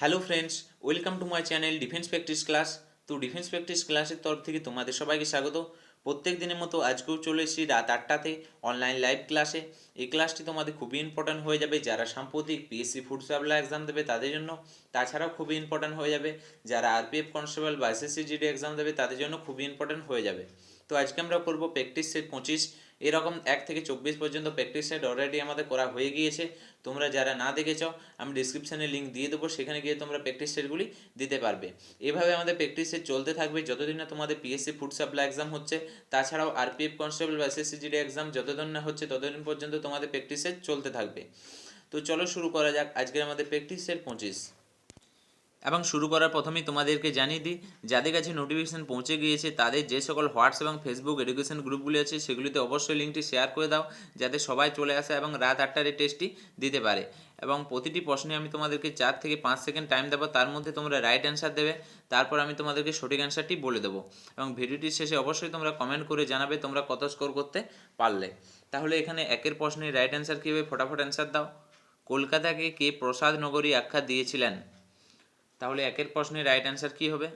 Hello friends, welcome to my channel defence practice class. তো defence practice ক্লাসের তরফ থেকে তোমাদের সবাইকে স্বাগত। প্রত্যেক দিনের মতো আজকেও চলে এসেছি রাত আটটাতে অনলাইন লাইভ ক্লাসে এই ক্লাসটি তোমাদের খুবই ইম্পর্ট্যান্ট হয়ে যাবে। যারা সাম্প্রতিক পিএসসি ফুড সাপ্লাই এক্সাম দেবে তাদের জন্য তাছাড়াও খুবই ইম্পর্ট্যান্ট হয়ে যাবে। যারা আরপিএফ কনস্টেবল বা এসএসসি জিডি এক্সাম দেবে তাদের জন্য খুবই ইম্পর্ট্যান্ট হয়ে যাবে। তো আজকে আমরা করব প্র্যাকটিস সেট পঁচিশ। এরকম এক থেকে চব্বিশ পর্যন্ত প্র্যাকটিস সেট অলরেডি আমাদের করা হয়ে গিয়েছে। তোমরা যারা না দেখেছ, আমি ডিসক্রিপশানে লিঙ্ক দিয়ে দেবো, সেখানে গিয়ে তোমরা প্র্যাকটিস সেটগুলি দিতে পারবে। এভাবে আমাদের প্র্যাকটিস সেট চলতে থাকবে যতদিন না তোমাদের পিএসসি ফুড সাপ্লাই এক্সাম হচ্ছে, তাছাড়াও আরপিএফ কনস্টেবল বা এসএসসি জিডি এক্সাম যতদিন না হচ্ছে, ততদিন পর্যন্ত তোমাদের প্র্যাকটিস সেট চলতে থাকবে। তো চলো শুরু করা যাক, আজকের আমাদের প্র্যাকটিস সেট পঁচিশ। এবং শুরু করার প্রথমেই তোমাদেরকে জানিয়ে দিই, যাদের কাছে নোটিফিকেশান পৌঁছে গিয়েছে, তাদের যে সকল হোয়াটস এবং ফেসবুক এডুকেশন গ্রুপগুলি আছে, সেগুলিতে অবশ্যই লিঙ্কটি শেয়ার করে দাও, যাতে সবাই চলে আসে এবং রাত আটটার এই টেস্টটি দিতে পারে। এবং প্রতিটি প্রশ্নে আমি তোমাদেরকে চার থেকে পাঁচ সেকেন্ড টাইম দেবো, তার মধ্যে তোমরা রাইট অ্যান্সার দেবে, তারপর আমি তোমাদেরকে সঠিক অ্যান্সারটি বলে দেবো। এবং ভিডিওটির শেষে অবশ্যই তোমরা কমেন্ট করে জানাবে, তোমরা কত স্কোর করতে পারলে। তাহলে এখানে একের প্রশ্নে রাইট অ্যান্সার কীভাবে ফটাফট অ্যান্সার দাও। কলকাতাকে কে প্রসাদ নগরী আখ্যা দিয়েছিলেন? তাহলে একের প্রশ্নের রাইট অ্যান্সার কি হবে?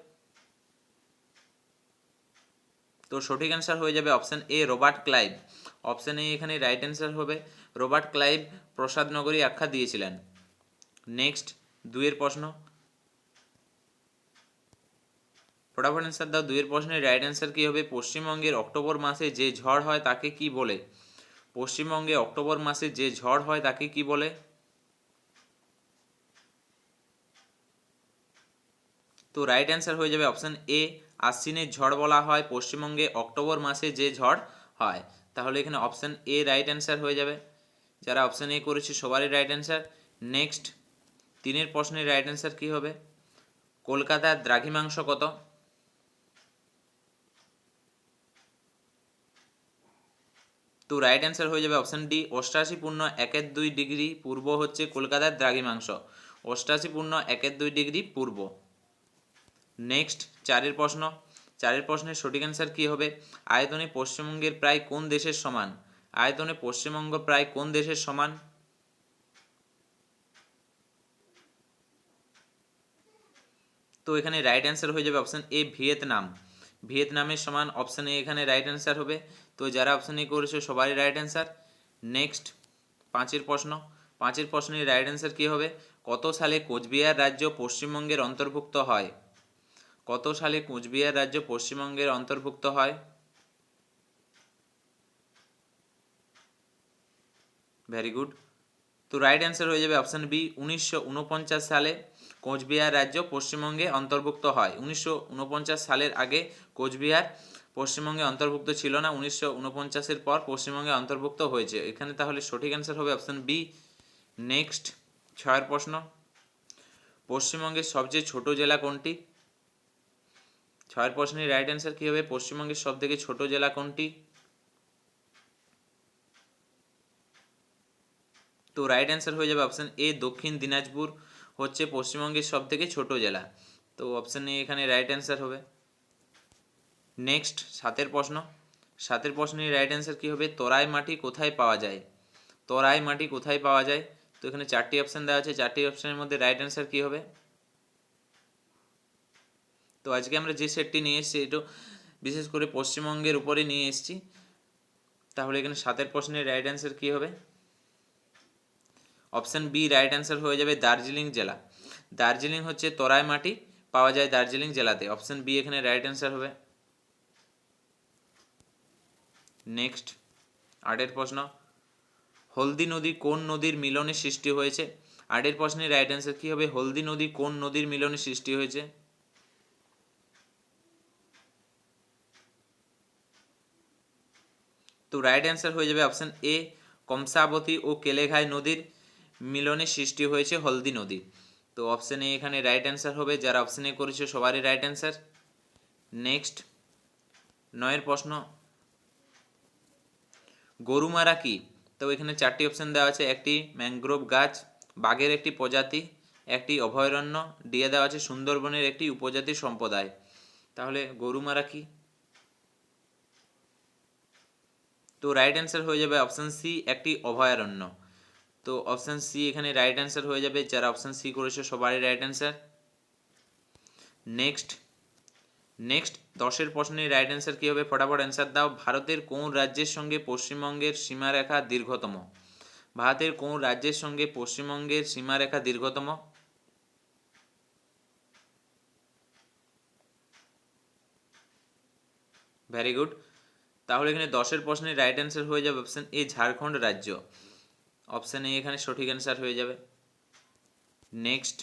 তো সঠিক অ্যান্সার হয়ে যাবে option A Robert Clive. Option A এখানে রাইট অ্যান্সার হবে। রবার্ট ক্লাইভ প্রসাদ নগরী আখ্যা দিয়েছিলেন। নেক্সট দুইয়ের প্রশ্ন। ফটাফট অ্যান্সার দাও। দুইয়ের প্রশ্নের রাইট অ্যান্সার কী হবে? পশ্চিমবঙ্গের অক্টোবর মাসে যে ঝড় হয় তাকে কি বলে? পশ্চিমবঙ্গে অক্টোবর মাসে যে ঝড় হয় তাকে কি বলে? তো রাইট অ্যান্সার হয়ে যাবে অপশান এ আশ্বিনের ঝড় বলা হয়, পশ্চিমবঙ্গে অক্টোবর মাসে যে ঝড় হয়। তাহলে এখানে অপশান এ রাইট অ্যান্সার হয়ে যাবে। যারা অপশান এ করেছে, সবারই রাইট অ্যান্সার নেক্সট তিনের প্রশ্নের রাইট অ্যান্সার কী হবে? কলকাতার দ্রাঘিমাংশ কত? তো রাইট অ্যান্সার হয়ে যাবে অপশান ডি অষ্টাশি পূর্ণ একের দুই ডিগ্রি পূর্ব হচ্ছে কলকাতার দ্রাঘিমাংশ। অষ্টাশি পূর্ণ একের দুই ডিগ্রি পূর্ব। নেক্সট, চারের প্রশ্ন। চারের প্রশ্নের সঠিক অ্যান্সার কী হবে? আয়তনে পশ্চিমবঙ্গের প্রায় কোন দেশের সমান? আয়তনে পশ্চিমবঙ্গ প্রায় কোন দেশের সমান? তো এখানে রাইট অ্যান্সার হয়ে যাবে অপশান এ ভিয়েতনাম। ভিয়েতনামের সমান অপশান এ এখানে রাইট অ্যান্সার হবে। তো যারা অপশান এ করেছে, সবারই রাইট অ্যান্সার নেক্সট পাঁচের প্রশ্ন। পাঁচের প্রশ্নের রাইট অ্যান্সার কী হবে? কত সালে কোচবিহার রাজ্য পশ্চিমবঙ্গের অন্তর্ভুক্ত হয়? কত সালে কোচবিহার রাজ্য পশ্চিমবঙ্গের অন্তর্ভুক্ত হয়? ভেরি গুড তো রাইট অ্যান্সার হয়ে যাবে অপশান বি উনিশশো উনপঞ্চাশ সালে কোচবিহার রাজ্য পশ্চিমবঙ্গে অন্তর্ভুক্ত হয়। উনিশশো উনপঞ্চাশ সালের আগে কোচবিহার পশ্চিমবঙ্গে অন্তর্ভুক্ত ছিল না, উনিশশো উনপঞ্চাশের পর পশ্চিমবঙ্গে অন্তর্ভুক্ত হয়েছে। এখানে তাহলে সঠিক অ্যান্সার হবে অপশান বি নেক্সট ছয়ের প্রশ্ন। পশ্চিমবঙ্গের সবচেয়ে ছোট জেলা কোনটি? ছয়ের প্রশ্নের রাইট অ্যান্সার কী হবে? পশ্চিমবঙ্গের সব থেকে ছোট জেলা কোনটি? তো রাইট অ্যান্সার হয়ে যাবে অপশান এ দক্ষিণ দিনাজপুর। হচ্ছে পশ্চিমবঙ্গের সব থেকে ছোট জেলা। তো অপশান এ এখানে রাইট অ্যান্সার হবে। নেক্সট সাতের প্রশ্ন। সাতের প্রশ্নের রাইট অ্যান্সার কী হবে? তরাই মাটি কোথায় পাওয়া যায়? তরাই মাটি কোথায় পাওয়া যায়? তো এখানে চারটি অপশান দেওয়া আছে। চারটি অপশানের মধ্যে রাইট অ্যান্সার কী হবে? তো আজকে আমরা যে সেটটি নিয়ে এসেছি, এটা বিশেষ করে পশ্চিমবঙ্গের উপরে নিয়ে এসেছি। তাহলে এখানে সাতের প্রশ্নের রাইট অ্যান্সার কী হবে? অপশান বি রাইট অ্যান্সার হয়ে যাবে দার্জিলিং জেলা। দার্জিলিং হচ্ছে তরাই মাটি, পাওয়া যায় দার্জিলিং জেলাতে। অপশান বি এখানে রাইট অ্যান্সার হবে। নেক্সট আটের প্রশ্ন। হলদি নদী কোন নদীর মিলনে সৃষ্টি হয়েছে? আটের প্রশ্নের রাইট অ্যান্সার কী হবে? হলদি নদী কোন নদীর মিলনে সৃষ্টি হয়েছে? তো রাইট অ্যান্সার হয়ে যাবে অপশান এ কমসাবতী ও কেলেঘাই নদীর মিলনে সৃষ্টি হয়েছে হলদি নদী। তো অপশান এ এখানে রাইট অ্যান্সার হবে, যারা অপশান এ করেছে সবারই রাইট অ্যান্সার নেক্সট নয়ের প্রশ্ন, গরুমারা কি? তো এখানে চারটি অপশান দেওয়া আছে, একটি ম্যানগ্রোভ গাছ, বাঘের একটি প্রজাতি, একটি অভয়ারণ্য, দিয়ে দেওয়া আছে সুন্দরবনের একটি উপজাতি সম্প্রদায়। তাহলে গরুমারা কি? তো রাইট অ্যান্সার হয়ে যাবে অপশান সি একটি অভয়ারণ্য। তো অপশান সি এখানে রাইট অ্যান্সার হয়ে যাবে। যারা অপশান সি করেছে, সবারই রাইট অ্যান্সার নেক্সট নেক্সট দশের প্রশ্নের রাইট অ্যান্সার কী হবে? ফটাফট অ্যান্সার দাও। ভারতের কোন রাজ্যের সঙ্গে পশ্চিমবঙ্গের সীমারেখা দীর্ঘতম? ভারতের কোন রাজ্যের সঙ্গে পশ্চিমবঙ্গের সীমারেখা দীর্ঘতম? ভেরি গুড তাহলে এখানে দশের প্রশ্নের রাইট অ্যান্সার হয়ে যাবে অপশান এ ঝাড়খণ্ড রাজ্য। অপশান এ এখানে সঠিক অ্যান্সার হয়ে যাবে। নেক্সট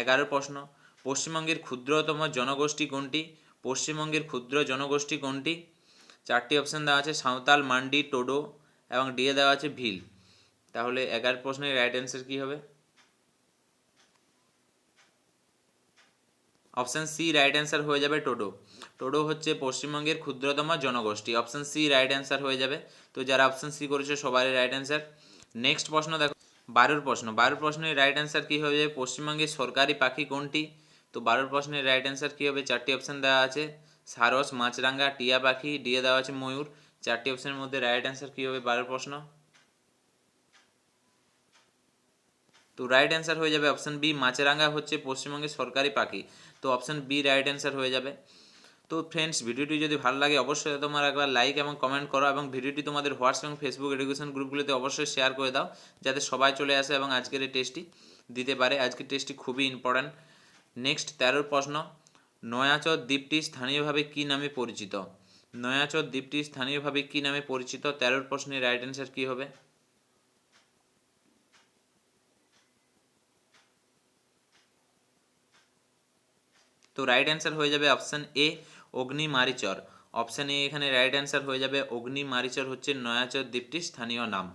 এগারো প্রশ্ন। পশ্চিমবঙ্গের ক্ষুদ্রতম জনগোষ্ঠী কোনটি? পশ্চিমবঙ্গের ক্ষুদ্র জনগোষ্ঠী কোনটি? চারটি অপশান দেওয়া আছে, সাঁওতাল, মান্ডি, টোডো এবং ডিএ দেওয়া আছে ভিল। তাহলে এগারো প্রশ্নের রাইট অ্যান্সার কী হবে? অপশান সি রাইট অ্যান্সার হয়ে যাবে টোডো। টোডো হচ্ছে পশ্চিমবঙ্গের ক্ষুদ্রতম জনগোষ্ঠী। অপশান সি রাইট অ্যান্সার হয়ে যাবে। তো যারা অপশান সি করেছে, সবারই রাইট অ্যান্সার নেক্সট প্রশ্ন দেখো। বারোর প্রশ্ন। বারোর প্রশ্নের রাইট অ্যান্সার কী যাবে পশ্চিমবঙ্গের সরকারি পাখি কোনটি? তো বারোর প্রশ্নের রাইট অ্যান্সার কী হবে? চারটি অপশান দেওয়া আছে। সারস মাছরাঙ্গা টিয়া পাখি ডিএ দেওয়া আছে ময়ূর। চারটি অপশানের মধ্যে রাইট অ্যান্সার কী হবে? বারোর প্রশ্ন। তো রাইট অ্যান্সার হয়ে যাবে অপশান বি মাছরাঙ্গা হচ্ছে পশ্চিমবঙ্গের সরকারি পাখি। তো অপশান বি রাইট অ্যান্সার হয়ে যাবে। তো ফ্রেন্ডস ভিডিওটি যদি ভালো লাগে, অবশ্যই তোমার একবার লাইক এবং কমেন্ট করো এবং ভিডিওটি তোমাদের হোয়াটসঅ্যাপ এবং ফেসবুক এডুকেশন গ্রুপগুলিতে অবশ্যই শেয়ার করে দাও, যাতে সবাই চলে আসে এবং আজকের এই টেস্টটি দিতে পারে। আজকের টেস্টটি খুবই ইম্পর্ট্যান্ট নেক্সট তেরোর প্রশ্ন, নয়াচর দ্বীপটি স্থানীয়ভাবে কী নামে পরিচিত? নয়াচর দ্বীপটি স্থানীয়ভাবে কী নামে পরিচিত? তেরোর প্রশ্নের রাইট অ্যান্সার কী হবে? তো রাইট অ্যান্সার হয়ে যাবে option A Agni মারিচর। Option A এখানে রাইট অ্যান্সার হয়ে যাবে। অগ্নি মারিচর হচ্ছে নয়াচর দ্বীপটির স্থানীয় নাম।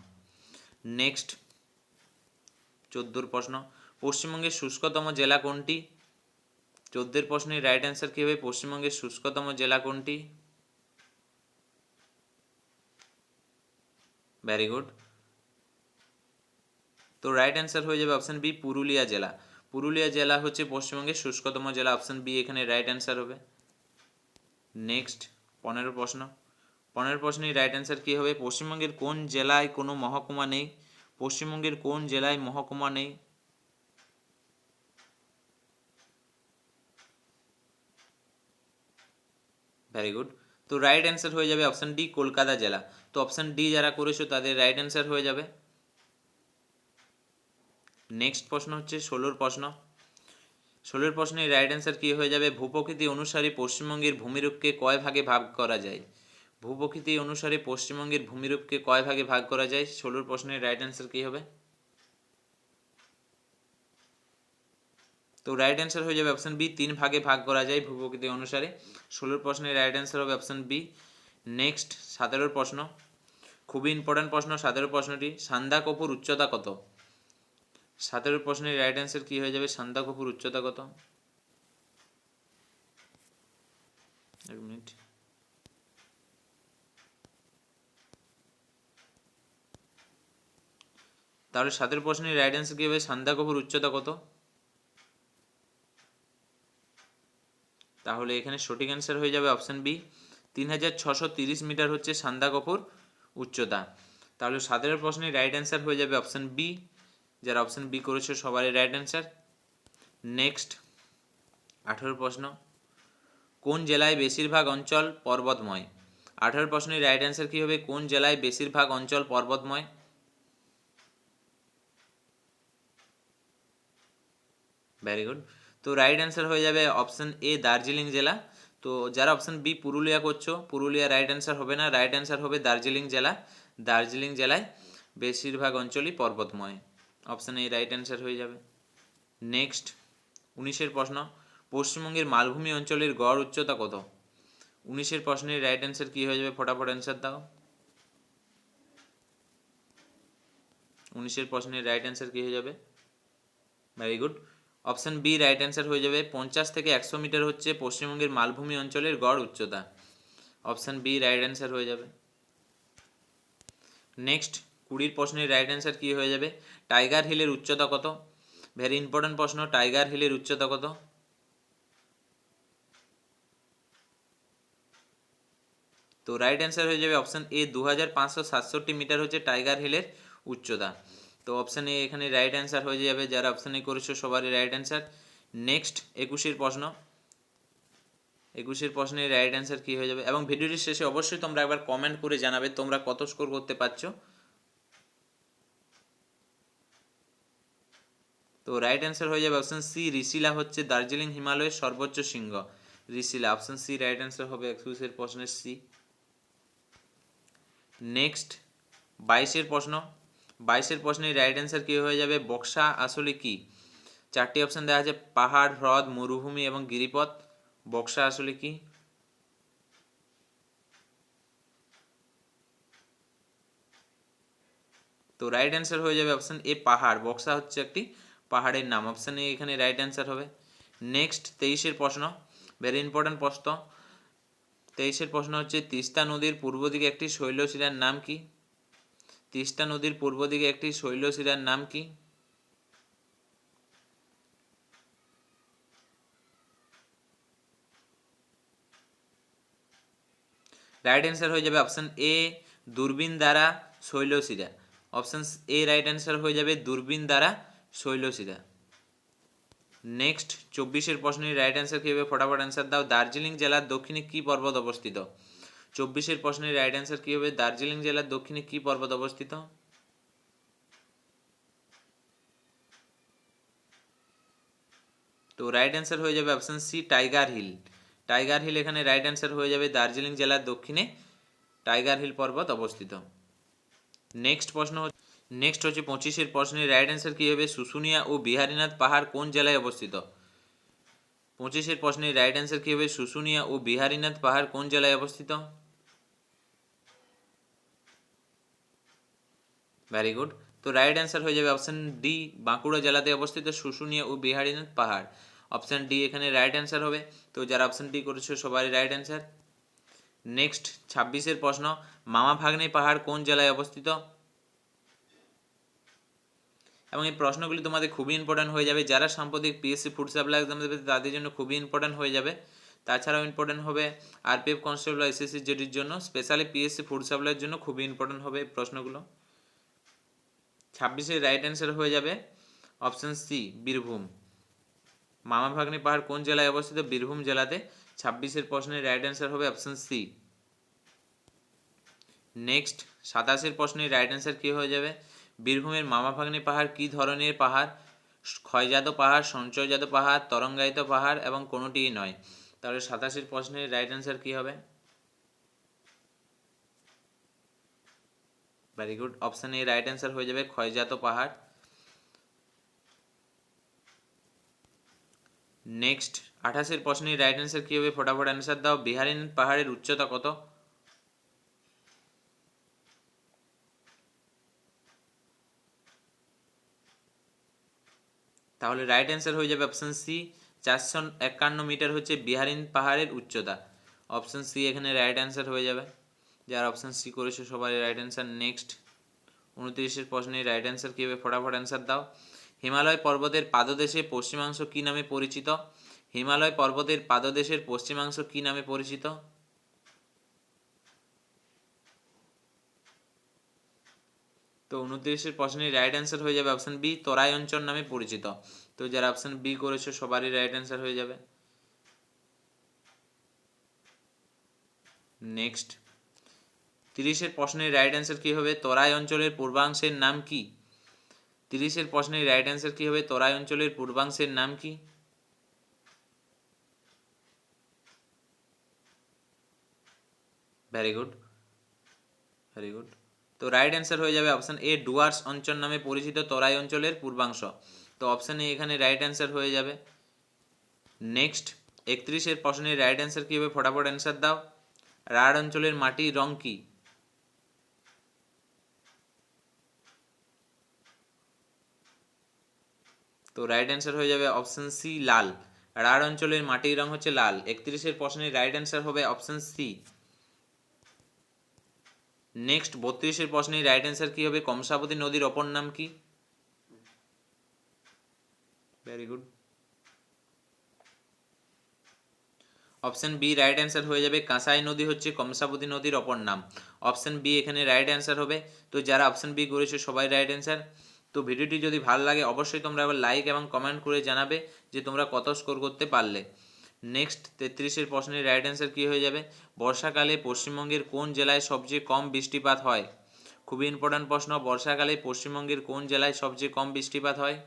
নেক্সট চোদ্দোর প্রশ্ন। পশ্চিমবঙ্গের শুষ্কতম জেলা কোনটি? চোদ্দের প্রশ্নের রাইট অ্যান্সার কী হবে? পশ্চিমবঙ্গের শুষ্কতম জেলা কোনটি? ভেরি গুড তো রাইট অ্যান্সার হয়ে যাবে অপশান বি পুরুলিয়া জেলা। পুরুলিয়া জেলা হচ্ছে পশ্চিমবঙ্গের শুষ্কতম জেলা। অপশান বি এখানে রাইট অ্যান্সার হবে। নেক্সট, পনেরো প্রশ্ন। পনেরো প্রশ্নের রাইট অ্যান্সার কী হবে? পশ্চিমবঙ্গের কোন জেলায় কোনো মহকুমা নেই? পশ্চিমবঙ্গের কোন জেলায় মহকুমা নেই? ভেরি গুড তো রাইট অ্যান্সার হয়ে যাবে অপশান ডি কলকাতা জেলা। তো অপশান ডি যারা করেছ, তাদের রাইট অ্যান্সার হয়ে যাবে। নেক্সট প্রশ্ন হচ্ছে, ষোলোর প্রশ্ন। ষোলোর প্রশ্নের রাইট অ্যান্সার কী হয়ে যাবে? ভূপ্রকৃতি অনুসারে পশ্চিমবঙ্গের ভূমিরূপকে কয় ভাগে ভাগ করা যায়? ভূপ্রকৃতি অনুসারে পশ্চিমবঙ্গের ভূমিরূপকে কয় ভাগে ভাগ করা যায়? ষোলোর প্রশ্নের রাইট অ্যান্সার কী হবে? তো রাইট অ্যান্সার হয়ে যাবে অপশান বি তিন ভাগে ভাগ করা যায় ভূপ্রকৃতি অনুসারে। ষোলোর প্রশ্নের রাইট অ্যান্সার হবে অপশান বি নেক্সট সতেরোর প্রশ্ন। খুবই ইম্পর্ট্যান্ট প্রশ্ন, সতেরো প্রশ্নটি। সান্দা কপুর উচ্চতা কত? সতেরো প্রশ্নের রাইট অ্যান্সার কী হয়ে যাবে? সান্দা কপুর উচ্চতা কত? এক মিনিট। তাহলে সতেরো প্রশ্নের রাইট অ্যান্সার কী হবে? সান্দা কপুর উচ্চতা কত? তাহলে এখানে সঠিক অ্যান্সার হয়ে যাবে অপশান বি তিন হাজার ছশো তিরিশ মিটার হচ্ছে সান্দা কপুর উচ্চতা। তাহলে সতেরো প্রশ্নের রাইট অ্যান্সার হয়ে যাবে অপশান বি যারা অপশান বি করেছে সবারই রাইট অ্যান্সার নেক্সট আঠেরো প্রশ্ন। কোন জেলায় বেশিরভাগ অঞ্চল পর্বতময়? আঠেরো প্রশ্নের রাইট অ্যান্সার কী হবে? কোন জেলায় বেশিরভাগ অঞ্চল পর্বতময়? ভেরি গুড তো রাইট অ্যান্সার হয়ে যাবে অপশান এ দার্জিলিং জেলা। তো যারা অপশান বি পুরুলিয়া করছ, পুরুলিয়া রাইট অ্যান্সার হবে না। রাইট অ্যান্সার হবে দার্জিলিং জেলা। দার্জিলিং জেলায় বেশিরভাগ অঞ্চলই পর্বতময়। অপশান এ রাইট অ্যান্সার হয়ে যাবে। নেক্সট উনিশের প্রশ্ন, পশ্চিমবঙ্গের মালভূমি অঞ্চলের গড় উচ্চতা কত? উনিশের প্রশ্নের রাইট অ্যান্সার কী হয়ে যাবে? ফটাফট অ্যান্সার দাও। উনিশের প্রশ্নের রাইট অ্যান্সার কী হয়ে যাবে? Very good option B right answer হয়ে যাবে। পঞ্চাশ থেকে একশো মিটার হচ্ছে পশ্চিমবঙ্গের মালভূমি অঞ্চলের গড় উচ্চতা। অপশান বি রাইট অ্যান্সার হয়ে যাবে। নেক্সট কুড়ির প্রশ্নের রাইট অ্যান্সার কী হয়ে যাবে? টাইগার হিলের উচ্চতা কত? ভেরি ইম্পর্টেন্ট প্রশ্ন টাইগার হিলের উচ্চতা কত? তো রাইট অ্যান্সার হয়ে যাবে অপশান এ দু হাজার পাঁচশো সাতষট্টি মিটার হচ্ছে টাইগার হিলের উচ্চতা। তো অপশান এ এখানে রাইট অ্যান্সার হয়ে যাবে, যারা অপশান এ করেছ সবারই রাইট অ্যান্সার নেক্সট একুশের প্রশ্ন। একুশের প্রশ্নের রাইট অ্যান্সার কী হয়ে যাবে? এবং ভিডিওটির শেষে অবশ্যই তোমরা একবার কমেন্ট করে জানাবে তোমরা কত স্কোর করতে পারছ। তো রাইট অ্যান্সার হয়ে যাবে অপশন সি ঋষিলা হচ্ছে দার্জিলিং হিমালয়ের সর্বোচ্চ শৃঙ্গ। Rishila option C right answer হবে একুশের প্রশ্নের সি নেক্সট বাইশের প্রশ্ন। বাইশের প্রশ্নের রাইট অ্যান্সার কী হয়ে যাবে? বক্সা আসলে কি? চারটি অপশন দেওয়া আছে, পাহাড়, হ্রদ, মরুভূমি এবং গিরিপথ। বক্সা আসলে কি? তো রাইট অ্যান্সার হয়ে যাবে অপশন এ পাহাড়। বক্সা হচ্ছে একটি পাহাড়ের নাম। অপশন এখানে রাইট অ্যান্সার হবে। নেক্সট তেইশের প্রশ্ন। ভেরি ইম্পর্ট্যান্ট প্রশ্ন। তেইশের প্রশ্ন হচ্ছে, তিস্তা নদীর পূর্ব দিকে একটি শৈলশিলার নাম কি? তিস্তা নদীর পূর্ব দিকে একটি শৈলশিলার নাম কি? রাইট অ্যান্সার হয়ে যাবে অপশন এ দূরবীন দ্বারা শৈলশিরা অপশন এ রাইট অ্যান্সার হয়ে যাবে, দূরবীন দ্বারা শৈলশিরা নেক্সট চব্বিশের প্রশ্নের রাইট অ্যান্সার কী হবে ফটাফট অ্যান্সার দাও? দার্জিলিং জেলার দক্ষিণে কী পর্বত অবস্থিত? চব্বিশের প্রশ্নের রাইট অ্যান্সার কী হবে দার্জিলিং জেলার দক্ষিণে কী পর্বত অবস্থিত? তো রাইট অ্যান্সার হয়ে যাবে option C tiger hill tiger hill এখানে রাইট অ্যান্সার হয়ে যাবে দার্জিলিং জেলার দক্ষিণে। টাইগার হিল পর্বত অবস্থিত। নেক্সট প্রশ্ন নেক্সট হচ্ছে পঁচিশের প্রশ্নের রাইট অ্যান্সার কী হবে? শুশুনিয়া ও বিহারীনাথ পাহাড় কোন জেলায় অবস্থিত? পঁচিশের প্রশ্নের রাইট অ্যান্সার কী হবে? শুশুনিয়া ও বিহারীনাথ পাহাড় কোন জেলায় অবস্থিত? ভেরি গুড তো রাইট অ্যান্সার হয়ে যাবে অপশন ডি বাঁকুড়া জেলাতে অবস্থিত শুশুনিয়া ও বিহারীনাথ পাহাড়। অপশান ডি এখানে রাইট অ্যান্সার হবে। তো যারা অপশান ডি করেছ, সবারই রাইট অ্যান্সার নেক্সট ছাব্বিশের প্রশ্ন, মামা ভাগ্নে পাহাড় কোন জেলায় অবস্থিত? এবং এই প্রশ্নগুলি তোমাদের খুবই ইম্পর্ট্যান্ট হয়ে যাবে। যারা সাম্প্রতিক পিএসসি ফুড সাপ্লাই এক্সাম দেবে, তাদের জন্য খুবই ইম্পর্ট্যান্ট হয়ে যাবে। তাছাড়াও ইম্পর্ট্যান্ট হবে আরপিএফ কনস্টেবল এসএসসি জেডির জন্য। স্পেশালি পিএসসি ফুড সাপ্লাইয়ের জন্য খুবই ইম্পর্ট্যান্ট হবে এই প্রশ্নগুলো। ছাব্বিশের রাইট অ্যান্সার হয়ে যাবে অপশান সি বীরভূম। মামা ভাগ্নি পাহাড় কোন জেলায় অবস্থিত? বীরভূম জেলাতে ছাব্বিশের প্রশ্নের রাইট অ্যান্সার হবে অপশান সি নেক্সট সাতাশের প্রশ্নের রাইট অ্যান্সার কী হয়ে যাবে? বীরভূমের মামা ভাগ্নি পাহাড় কী ধরনের পাহাড়? ক্ষয়জাত পাহাড়, সঞ্চয়জাত পাহাড়, তরঙ্গায়িত পাহাড় এবং কোনোটিই নয়। তাহলে সাতাশের প্রশ্নের রাইট অ্যান্সার কী হবে? Very good option A right answer হয়ে যাবে ক্ষয়জাত পাহাড়। নেক্সট আঠাশের প্রশ্নের রাইট অ্যান্সার কী হবে? ফটাফট অ্যান্সার দাও। বিহারিন পাহাড়ের উচ্চতা কত? তাহলে রাইট অ্যান্সার হয়ে যাবে অপশান সি চারশো একান্ন মিটার হচ্ছে বিহারিন পাহাড়ের উচ্চতা। অপশান সি এখানে রাইট অ্যান্সার হয়ে যাবে। যার অপশান সি করেছে সবাই রাইট অ্যান্সার নেক্সট উনত্রিশের প্রশ্নে রাইট অ্যান্সার কী হবে? ফটাফট অ্যান্সার দাও। হিমালয় পর্বতের পাদদেশে পশ্চিমাংশ কী নামে পরিচিত? হিমালয় পর্বতের পাদদেশের পশ্চিমাংশ কী নামে পরিচিত? তো উনত্রিশের প্রশ্নের রাইট অ্যান্সার হয়ে যাবে অপশান বি তরাই অঞ্চল নামে পরিচিত। তো যারা অপশান বি করেছ, সবারই রাইট অ্যান্সার হয়ে যাবে। নেক্সট তিরিশের প্রশ্নের রাইট অ্যান্সার কী হবে? তরাই অঞ্চলের পূর্বাংশের নাম কি? তিরিশের প্রশ্নের রাইট অ্যান্সার কী হবে? তরাই অঞ্চলের পূর্বাংশের নাম কি? ভেরি গুড ভেরি গুড তো রাইট অ্যান্সার হয়ে যাবে অপশান এ ডুয়ার্স অঞ্চল নামে পরিচিত তরাই অঞ্চলের পূর্বাংশ। তো অপশান এ এখানে রাইট অ্যান্সার হয়ে যাবে। নেক্সট একত্রিশের প্রশ্নের রাইট অ্যান্সার কী হবে ফটাফট অ্যান্সার দাও? রাঢ় অঞ্চলের মাটির রং কী? তো রাইট অ্যান্সার হয়ে যাবে অপশান সি লাল। রাঢ় অঞ্চলের মাটির রং হচ্ছে লাল। একত্রিশের প্রশ্নের রাইট অ্যান্সার হবে অপশান সি নেক্সট বত্রিশের প্রশ্নের রাইট অ্যান্সার কি হবে? কমসাবতী নদীর অপর নাম কি? Very good option B right answer হয়ে যাবে। কাঁসাই নদী হচ্ছে কমসাবতী নদীর অপর নাম। অপশন বি এখানে রাইট অ্যান্সার হবে। তো যারা অপশন বি করেছে, সবাই রাইট অ্যান্সার তো ভিডিওটি যদি ভালো লাগে, অবশ্যই তোমরা একবার লাইক এবং কমেন্ট করে জানাবে যে তোমরা কত স্কোর করতে পারলে। নেক্সট তেত্রিশের প্রশ্নের রাইট অ্যান্সার কী হয়ে যাবে? বর্ষাকালে পশ্চিমবঙ্গের কোন জেলায় সবচেয়ে কম বৃষ্টিপাত হয়? খুবই ইম্পর্ট্যান্ট প্রশ্ন, বর্ষাকালে পশ্চিমবঙ্গের কোন জেলায় সবচেয়ে কম বৃষ্টিপাত হয়?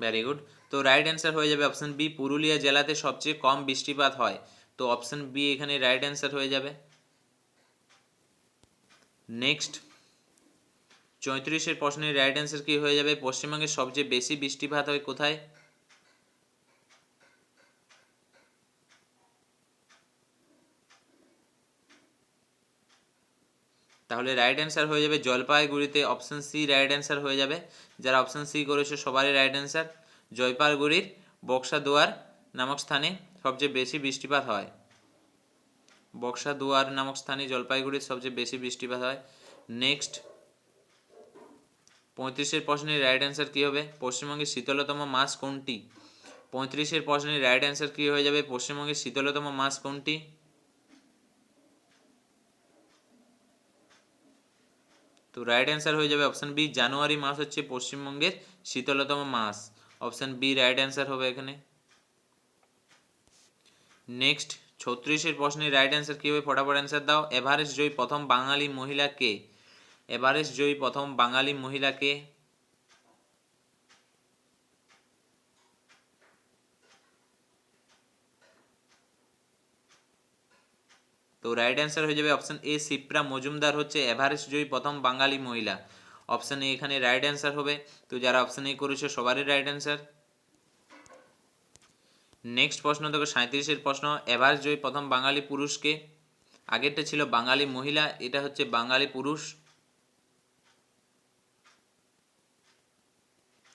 ভেরি গুড তো রাইট অ্যান্সার হয়ে যাবে অপশন বি পুরুলিয়া জেলাতে সবচেয়ে কম বৃষ্টিপাত হয়। তো অপশন বি এখানে রাইট অ্যান্সার হয়ে যাবে। নেক্সট চৌত্রিশের প্রশ্নের রাইট অ্যান্সার কি হয়ে যাবে? পশ্চিমবঙ্গে সবচেয়ে বেশি বৃষ্টিপাত হয় কোথায়? তাহলে রাইট অ্যান্সার হয়ে যাবে জলপাইগুড়িতে। অপশন সি রাইট অ্যান্সার হয়ে যাবে। যারা অপশন সি করেছে, সবারই রাইট অ্যান্সার জলপাইগুড়ির বক্সা দুয়ার নামক স্থানে সবচেয়ে বেশি বৃষ্টিপাত হয়। বক্সা দুয়ার নামক স্থানে জলপাইগুড়ির সবচেয়ে বেশি বৃষ্টিপাত হয়। নেক্সট পঁয়ত্রিশের প্রশ্নের রাইট অ্যান্সার কী হবে? পশ্চিমবঙ্গের শীতলতম মাস কোনটি? পঁয়ত্রিশের প্রশ্নের রাইট অ্যান্সার কী হয়ে যাবে? পশ্চিমবঙ্গের শীতলতম মাস কোনটি? তো রাইট অ্যান্সার হয়ে যাবে অপশান বি জানুয়ারি মাস হচ্ছে পশ্চিমবঙ্গের শীতলতম মাস অপশান বি রাইট অ্যান্সার হবে এখানে। নেক্সট ছত্রিশের প্রশ্নের রাইট অ্যান্সার কী হবে? ফটাফট অ্যান্সার দাও। এভারেস্ট জয়ী প্রথম বাঙালি মহিলা কে? এভারেস্ট জয়ী প্রথম বাঙালি মহিলাকে তো রাইট অ্যান্সার হয়ে যাবে অপশন এ সিপ্রা মজুমদার হচ্ছে এভারেস্ট জয়ী প্রথম বাঙালি মহিলা। অপশন এ এখানে রাইট অ্যান্সার হবে। তো যারা অপশন এ করেছে, সবারই রাইট অ্যান্সার নেক্সট প্রশ্ন দেখো সাঁত্রিশের প্রশ্ন, এভারেস্ট জয়ী প্রথম বাঙালি পুরুষকে। আগেরটা ছিল বাঙালি মহিলা, এটা হচ্ছে বাঙালি পুরুষ।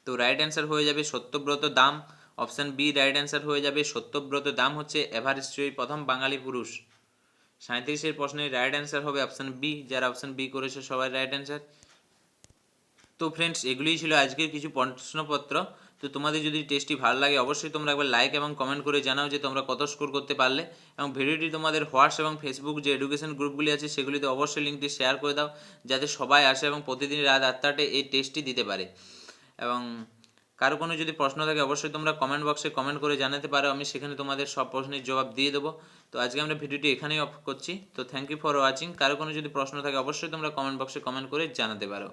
তো রাইট অ্যান্সার হয়ে যাবে সত্যব্রত দাম। অপশন বি রাইট অ্যান্সার হয়ে যাবে সত্যব্রত দাম হচ্ছে এভারেস্ট জয়ী প্রথম বাঙালি পুরুষ। সাঁত্রিশের প্রশ্নের রাইট অ্যান্সার হবে অপশন বি যারা অপশন বি করেছে সবাই রাইট অ্যান্সার তো ফ্রেন্ডস এগুলোই ছিল আজকের কিছু প্রশ্নপত্র। তো তোমাদের যদি টেস্টটি ভালো লাগে, অবশ্যই তোমরা একবার লাইক এবং কমেন্ট করে জানাও যে তোমরা কত স্কোর করতে পারলে। এবং ভিডিওটি তোমাদের হোয়াটস এবং ফেসবুক যে এডুকেশন গ্রুপগুলি আছে, সেগুলিতে অবশ্যই লিঙ্কটি শেয়ার করে দাও, যাতে সবাই আসে এবং প্রতিদিন রাত আটটাতে এই টেস্টটি দিতে পারে। এবং কারও কোনো যদি প্রশ্ন থাকে, অবশ্যই তোমরা কমেন্ট বক্সে কমেন্ট করে জানাতে পারো। আমি সেখানে তোমাদের সব প্রশ্নের জবাব দিয়ে দেবো। তো আজকে আমরা ভিডিওটি এখানেই অফ করছি। তো থ্যাংক ইউ ফর ওয়াচিং কারও কোনো যদি প্রশ্ন থাকে, অবশ্যই তোমরা কমেন্ট বক্সে কমেন্ট করে জানাতে পারো।